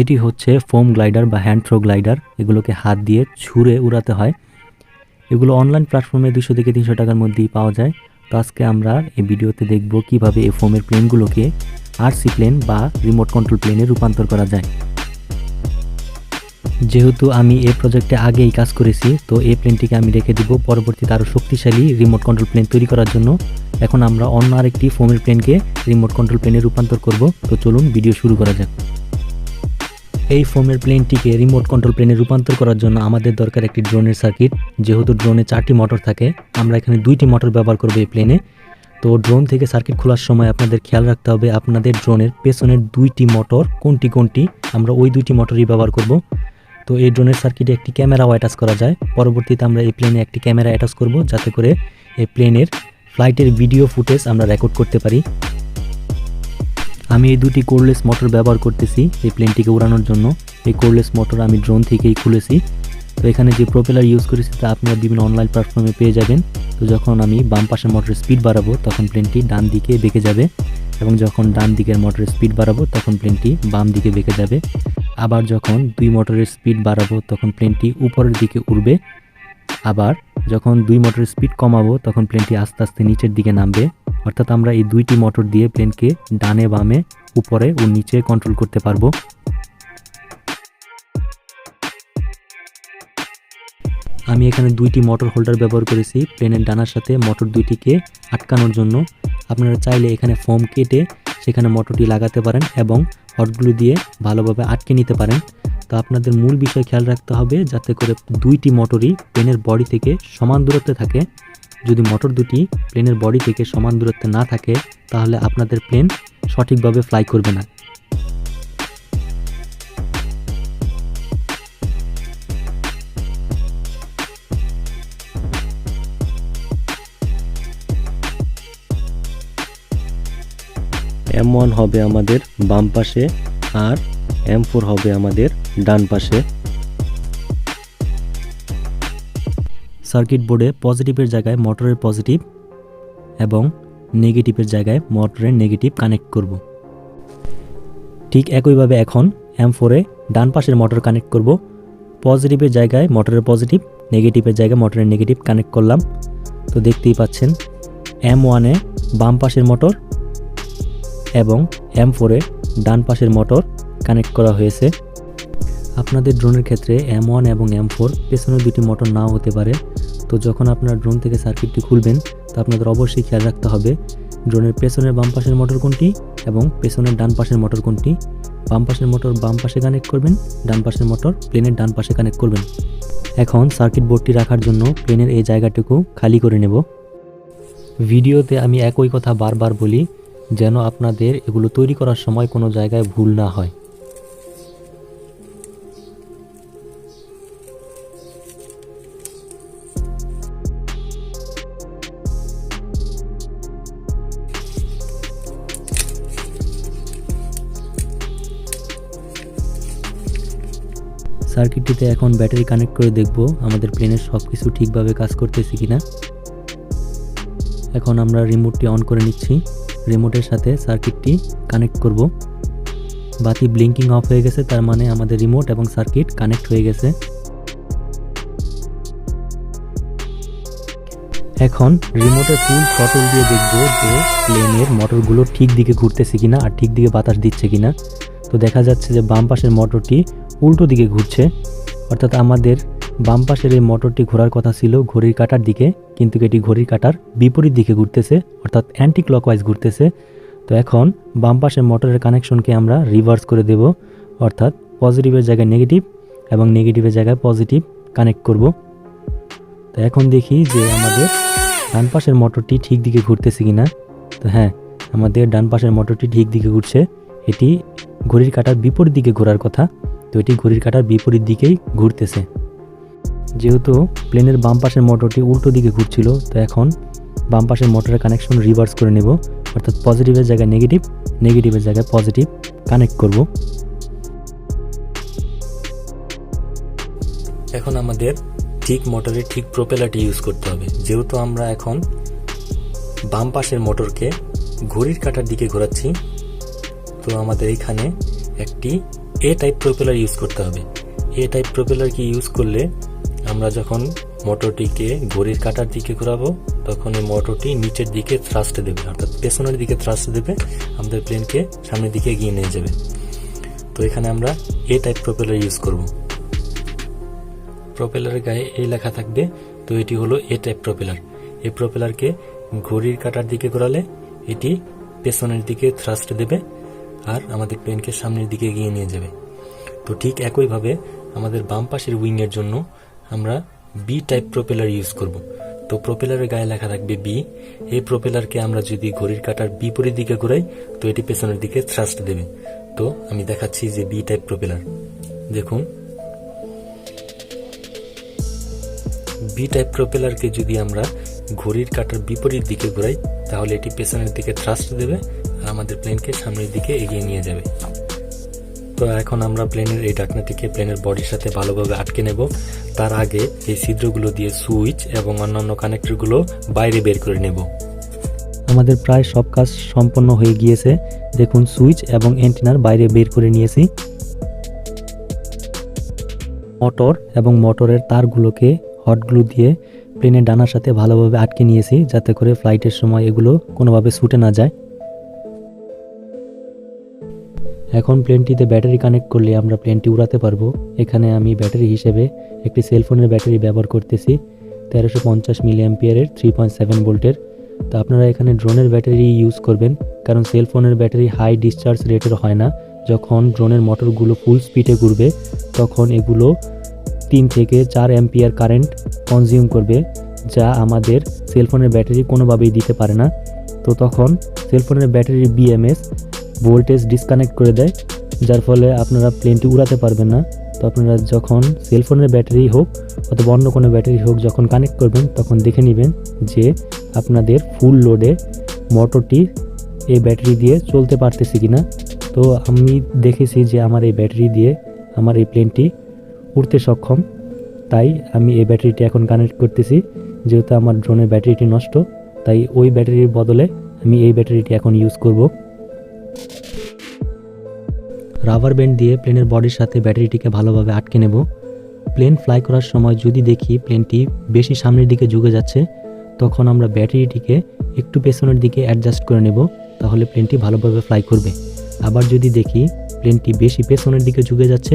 এটি হচ্ছে foam glider বা হ্যান্ড থ্রো গ্লাইডার। এগুলোকে হাত দিয়ে ছুঁড়ে উড়াতে হয়। এগুলো অনলাইন প্ল্যাটফর্মে দুশো থেকে তিনশো টাকার মধ্যেই পাওয়া যায়। তো আজকে আমরা এই ভিডিওতে দেখব কীভাবে এই ফোমের প্লেনগুলোকে আরসি প্লেন বা রিমোট কন্ট্রোল প্লেনে রূপান্তর করা যায়। যেহেতু আমি এই প্রজেক্টে আগে এই কাজ করেছি, তো এই প্লেনটিকে আমি রেখে দিব পরবর্তীতে আরও শক্তিশালী রিমোট কন্ট্রোল প্লেন তৈরি করার জন্য। এখন আমরা অন্য আরেকটি ফোমের প্লেনকে রিমোট কন্ট্রোল প্লেনে রূপান্তর করব। তো চলুন ভিডিও শুরু করা যাক। এই ফোমের প্লেনটিকে রিমোট কন্ট্রোল প্লেনে রূপান্তর করার জন্য আমাদের দরকার একটি ড্রোনের সার্কিট যেহেতু ড্রোনে চারটি মোটর থাকে, আমরা এখানে দুইটি মোটর ব্যবহার করব এই প্লেনে তো ড্রোন থেকে সার্কিট খোলার সময় আপনাদের খেয়াল রাখতে হবে, আপনাদের ড্রোনের পেছনের দুইটি মোটর কোনটি কোনটি, আমরা ওই দুইটি মোটরই ব্যবহার করব। তো এই ড্রোনের সার্কিটে একটি ক্যামেরাও অ্যাটাচ করা যায়। পরবর্তীতে আমরা এই প্লেনে একটি ক্যামেরা অ্যাটাচ করব, যাতে করে এই প্লেনের ফ্লাইটের ভিডিও ফুটেজ আমরা রেকর্ড করতে পারি। আমি এই দুটি কোরলেস মোটর ব্যবহার করতেছি এই প্লেনটিকে উড়ানোর জন্য। এই কোরলেস মোটর আমি ড্রোন থেকেই খুলেছি। তো এখানে যে প্রোপেলার ইউজ করেছি তা আপনারা বিভিন্ন অনলাইন প্ল্যাটফর্মে পেয়ে যাবেন। তো যখন আমি বাম পাশের মোটরের স্পিড বাড়াবো, তখন প্লেনটি ডান দিকে বেঁকে যাবে। এবং যখন ডান দিকের মোটরের স্পিড বাড়াবো, তখন প্লেনটি বাম দিকে বেঁকে যাবে। আবার যখন দুই মোটরের স্পিড বাড়াবো, তখন প্লেনটি উপরের দিকে উড়বে। আবার যখন দুই মোটরের স্পিড কমাবো, তখন প্লেনটি আস্তে আস্তে নিচের দিকে নামবে। অর্থাৎ আমরা এই দুইটি মোটর দিয়ে প্লেনকে ডানে বামে উপরে ও নিচে কন্ট্রোল করতে পারব। আমি এখানে দুইটি মোটর হোল্ডার ব্যবহার করেছি। প্লেনের ডানার সাথে মোটর দুইটিকে আটকানোর জন্য। আপনারা চাইলে এখানে ফোম কেটে সেখানে মোটরটি লাগাতে পারেন এবং হটগুলো দিয়ে ভালোভাবে আটকে নিতে পারেন। তো আপনাদের মূল বিষয় খেয়াল রাখতে হবে যাতে করে দুইটি মোটরই প্লেনের বডি থেকে সমান দূরত্বে থাকে। যদি মোটর দুটি প্লেনের বডি থেকে সমান দূরত্বে না থাকে, তাহলে আপনাদের প্লেন সঠিকভাবে ফ্লাই করবে না। এম ওয়ান হবে আমাদের বাম পাশে আর এম ফোর হবে আমাদের ডান পাশে। সার্কিট বোর্ডে পজিটিভের জায়গায় মোটরের পজিটিভ এবং নেগেটিভের জায়গায় মোটরের নেগেটিভ কানেক্ট করব। ঠিক একইভাবে এখন এম ফোরে ডান পাশের মোটর কানেক্ট করব। পজিটিভের জায়গায় মোটরের পজিটিভ, নেগেটিভের জায়গায় মোটরের নেগেটিভ কানেক্ট করলাম। তো দেখতেই পাচ্ছেন এম ওয়ানে বাম পাশের মোটর এবং এম ফোরে ডান পাশের মোটর কানেক্ট করা হয়েছে। আপনাদের ড্রোনের ক্ষেত্রে এম ওয়ান এবং এম ফোর পেছনের দুটি মোটর নাও হতে পারে। তো যখন আপনার ড্রোন থেকে সার্কিটটি খুলবেন, তো আপনাদের অবশ্যই খেয়াল রাখতে হবে ড্রোনের পেছনের বাম পাশের মোটর কোনটি এবং পেছনের ডান পাশের মোটর কোনটি। বাম পাশের মোটর বাম পাশে কানেক্ট করবেন, ডান পাশের মোটর প্লেনের ডান পাশে কানেক্ট করবেন। এখন সার্কিট বোর্ডটি রাখার জন্য প্লেনের এই জায়গাটুকু খালি করে নেব। ভিডিওতে আমি একই কথা বারবার বলি, যেন আপনাদের এগুলো তৈরি করার সময় কোনো জায়গায় ভুল না হয়। সার্কিটটিতে এখন ব্যাটারি কানেক্ট করে দেখব আমাদের প্লেনের সব কিছু ঠিকভাবে কাজ করতেছে কিনা। এখন আমরা রিমোটটি অন করে নিচ্ছি। রিমোটের সাথে সার্কিটটি কানেক্ট করব। বাতি ব্লিঙ্কিং অফ হয়ে গেছে, তার মানে আমাদের রিমোট এবং সার্কিট কানেক্ট হয়ে গেছে। এখন রিমোটের ফুল থ্রটল দিয়ে দেখব যে প্লেনের মোটরগুলো ঠিক দিকে ঘুরতেছে কিনা আর ঠিক দিকে বাতাস দিচ্ছে কিনা। তো দেখা যাচ্ছে যে বাম পাশের মোটরটি উল্টো দিকে ঘুরছে, অর্থাৎ আমাদের বাম পাশের এই মোটরটি ঘোরার কথা ছিল ঘড়ির কাটার দিকে, কিন্তু এটি ঘড়ির কাটার বিপরীত দিকে ঘুরতেছে, অর্থাৎ অ্যান্টি ক্লকওয়াইজ ঘুরতেছে। তো এখন বাম পাশের মোটরের কানেকশনকে আমরা রিভার্স করে দেব, অর্থাৎ পজিটিভের জায়গায় নেগেটিভ এবং নেগেটিভের জায়গায় পজিটিভ কানেক্ট করব। তো এখন দেখি যে আমাদের ডান পাশের মোটরটি ঠিক দিকে ঘুরতেছে কিনা। তো হ্যাঁ আমাদের ডান পাশের মোটরটি ঠিক দিকে ঘুরছে, এটি ঘড়ির কাটার বিপরীত দিকে ঘোরার কথা। তো এটি ঘড়ির কাটার বিপরীত দিকেই ঘুরতেছে। যেহেতু প্লেনের বাম পাশের মোটরটি উল্টো দিকে ঘুরছিল, তো এখন বাম পাশের মোটরের কানেকশন রিভার্স করে নেব। অর্থাৎ পজিটিভের জায়গায় নেগেটিভ নেগেটিভের জায়গায় পজিটিভ কানেক্ট করব। এখন আমাদের ঠিক মোটরের ঠিক প্রোপেলারটি ইউজ করতে হবে। যেহেতু আমরা এখন বাম পাশের মোটরকে ঘড়ির কাটার দিকে ঘোরাচ্ছি, তো আমাদের এখানে একটি এ টাইপ প্রপেলার ইউজ করতে হবে। এ টাইপ প্রপেলার কি ইউজ করলে আমরা যখন মোটরটিকে ঘড়ির কাটার দিকে ঘোরাবো, তখন এই মোটরটি নিচের দিকে থ্রাস্ট দেবে, অর্থাৎ পেছনের দিকে থ্রাস্ট দেবে, আমাদের প্লেনকে সামনের দিকে এগিয়ে নিয়ে যাবে। তো এখানে আমরা এ টাইপ প্রপেলার ইউজ করব। প্রপেলারের গায়ে এই লেখা থাকবে, তো এটি হলো এ টাইপ প্রপেলার এই প্রপেলারকে ঘড়ির কাটার দিকে ঘোরালে এটি পেছনের দিকে থ্রাস্ট দেবে আর আমাদের প্লেনকে সামনের দিকে এগিয়ে নিয়ে যাবে। তো ঠিক একইভাবে আমাদের বাম পাশের উইংয়ের জন্য আমরা বি টাইপ প্রপেলার ইউজ করব। তো প্রপেলারের গায়ে লেখা থাকবে বি এই প্রপেলারকে আমরা যদি ঘড়ির কাটার বিপরীত দিকে ঘোরাই, তো এটি পেছনের দিকে থ্রাস্ট দেবে। তো আমি দেখাচ্ছি যে বি টাইপ প্রপেলার দেখুন। বি টাইপ প্রপেলারকে যদি আমরা ঘড়ির কাটার বিপরীত দিকে ঘোরাই, তাহলে এটি পেছনের দিকে থ্রাস্ট দেবে। আমাদের প্লেনকে সামনের দিকে এগিয়ে নিয়ে যাবে। তো এখন আমরা প্লেনের এই ঢাকনাটিকে প্লেনের বডির সাথে ভালোভাবে আটকে নেব। তার আগে এই ছিদ্রগুলো দিয়ে সুইচ এবং অন্যান্য কানেক্টরগুলো বাইরে বের করে নেব। আমাদের প্রায় সব কাজ সম্পন্ন হয়ে গিয়েছে। দেখুন সুইচ এবং অ্যান্টেনার বাইরে বের করে নিয়েছি। মোটর এবং মোটরের তারগুলোকে হট গ্লু দিয়ে প্লেনের ডানার সাথে ভালোভাবে আটকে নিয়েছি, যাতে করে ফ্লাইটের সময় এগুলো কোনোভাবে ছুটে না যায়। এখন প্লেনটিতে ব্যাটারি কানেক্ট করলে আমরা প্লেনটি উড়াতে পারব। এখানে আমি ব্যাটারি হিসেবে একটি সেলফোনের ব্যাটারি ব্যবহার করতেছি। তেরোশো পঞ্চাশ মিলি অ্যাম্পিয়ারের থ্রি পয়েন্ট সেভেন ভোল্টের। তো আপনারা এখানে ড্রোনের ব্যাটারি ইউজ করবেন, কারণ সেলফোনের ব্যাটারি হাই ডিসচার্জ রেটের হয় না। যখন ড্রোনের মোটরগুলো ফুল স্পিডে ঘুরবে, তখন এগুলো তিন থেকে চার অ্যাম্পিয়ার কারেন্ট কনজিউম করবে, যা আমাদের সেলফোনের ব্যাটারি কোনোভাবেই দিতে পারে না। তো তখন সেলফোনের ব্যাটারির বিএমএস ভোল্টেজ ডিসকানেক্ট করে দেয়, যার ফলে আপনারা প্লেনটি উড়াতে পারবেন না। তো আপনারা যখন সেলফোনের ব্যাটারি হোক অথবা অন্য কোনো ব্যাটারি হোক যখন কানেক্ট করবেন, তখন দেখে নেবেন যে আপনাদের ফুল লোডে মোটরটি এই ব্যাটারি দিয়ে চলতে পারতেছে কিনা। তো আমি দেখেছি যে আমার এই ব্যাটারি দিয়ে আমার এই প্লেনটি উড়তে সক্ষম। তাই আমি এই ব্যাটারিটি এখন কানেক্ট করতেছি। যেহেতু আমার ড্রোনের ব্যাটারিটি নষ্ট, তাই ওই ব্যাটারির বদলে আমি এই ব্যাটারিটি এখন ইউজ করব। রাবার ব্যান্ড দিয়ে প্লেনের বডির সাথে ব্যাটারিটিকে ভালোভাবে আটকে নেব। প্লেন ফ্লাই করার সময় যদি দেখি প্লেনটি বেশি সামনের দিকে ঝুঁকে যাচ্ছে, তখন আমরা ব্যাটারিটিকে একটু পেছনের দিকে অ্যাডজাস্ট করে নেব, তাহলে প্লেনটি ভালোভাবে ফ্লাই করবে। আবার যদি দেখি প্লেনটি বেশি পেছনের দিকে ঝুঁকে যাচ্ছে,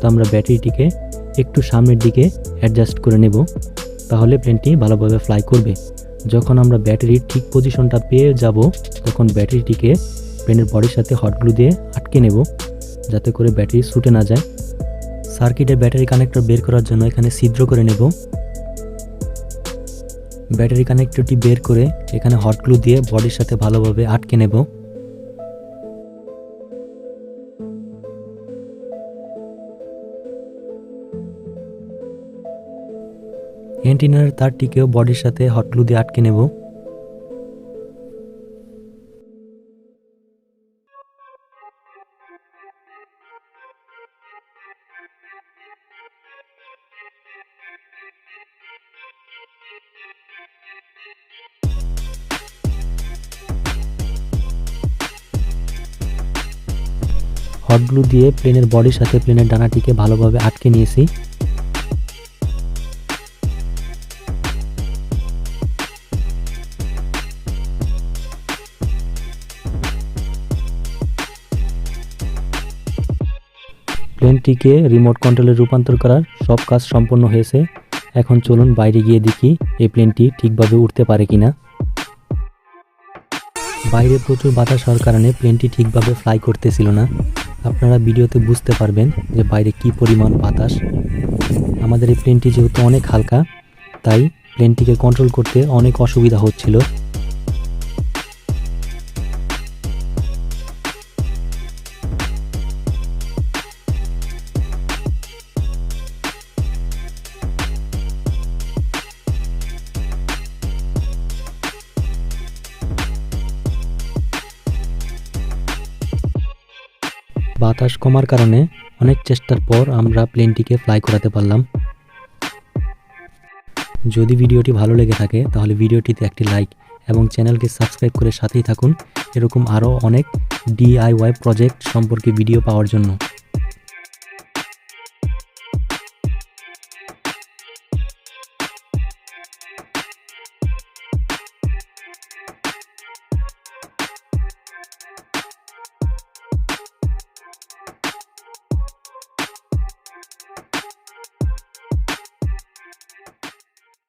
তো আমরা ব্যাটারিটিকে একটু সামনের দিকে অ্যাডজাস্ট করে নেব, তাহলে প্লেনটি ভালোভাবে ফ্লাই করবে। যখন আমরা ব্যাটারির ঠিক পজিশনটা পেয়ে যাব, তখন ব্যাটারিটিকে প্লেনের বডির সাথে হটগ্লু দিয়ে আটকে নেব, যাতে করে ব্যাটারি ছুটে না যায়। সার্কিটে ব্যাটারি কানেক্টর বের করার জন্য এখানে ছিদ্র করে নেব। ব্যাটারি কানেক্টরটি বের করে এখানে হটগ্লু দিয়ে বডির সাথে ভালোভাবে আটকে নেব। অ্যান্টিনার তারটিকেও বডির সাথে হটগ্লু দিয়ে আটকে নেব। হট গ্লু দিয়ে প্লেনের বডির সাথে প্লেনের ডানাটিকে ভালোভাবে আটকে নিয়েছি। প্লেনটিকে রিমোট কন্ট্রোলে রূপান্তর করার সব কাজ সম্পন্ন হয়েছে। এখন চলুন বাইরে গিয়ে দেখি এই প্লেনটি ঠিকভাবে উঠতে পারে কিনা। বাইরে প্রচুর বাতাস হওয়ার কারণে প্লেনটি ঠিকভাবে ফ্লাই করতেছিল না। আপনারা ভিডিওতে বুঝতে পারবেন যে বাইরে কি পরিমাণ বাতাস। আমাদের এই প্লেনটি যেহেতু অনেক হালকা, তাই প্লেনটিকে কন্ট্রোল করতে অনেক অসুবিধা হচ্ছিল। বাতাস কমার কারণে অনেক চেষ্টার পর আমরা প্লেনটিকে ফ্লাই করাতে পারলাম। যদি ভিডিওটি ভালো লেগে থাকে, তাহলে ভিডিওটিতে একটি লাইক এবং চ্যানেলকে সাবস্ক্রাইব করে সাথেই থাকুন। এরকম আরও অনেক ডিআইওয়াই প্রজেক্ট সম্পর্কে ভিডিও পাওয়ার জন্য।